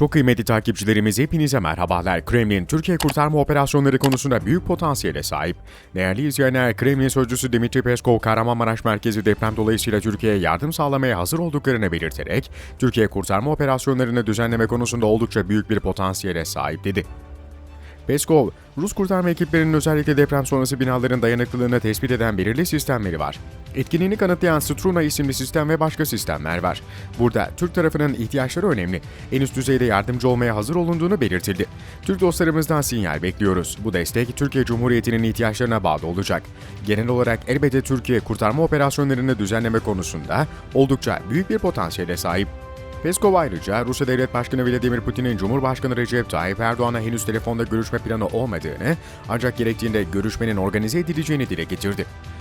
Çok kıymetli takipçilerimiz hepinize merhabalar. Kremlin, Türkiye kurtarma operasyonları konusunda büyük potansiyele sahip. Değerli izleyenler, Kremlin sözcüsü Dimitri Peskov, Kahramanmaraş merkezi deprem dolayısıyla Türkiye'ye yardım sağlamaya hazır olduklarını belirterek, Türkiye kurtarma operasyonlarını düzenleme konusunda oldukça büyük bir potansiyele sahip dedi. Peskov, Rus kurtarma ekiplerinin özellikle deprem sonrası binaların dayanıklılığını tespit eden belirli sistemleri var. Etkinliğini kanıtlayan Struna isimli sistem ve başka sistemler var. Burada Türk tarafının ihtiyaçları önemli. En üst düzeyde yardımcı olmaya hazır olunduğunu belirtildi. Türk dostlarımızdan sinyal bekliyoruz. Bu destek Türkiye Cumhuriyeti'nin ihtiyaçlarına bağlı olacak. Genel olarak elbette Türkiye kurtarma operasyonlarını düzenleme konusunda oldukça büyük bir potansiyele sahip. Peskov ayrıca Rusya Devlet Başkanı Vladimir Putin'in Cumhurbaşkanı Recep Tayyip Erdoğan'a henüz telefonda görüşme planı olmadığını ancak gerektiğinde görüşmenin organize edileceğini dile getirdi.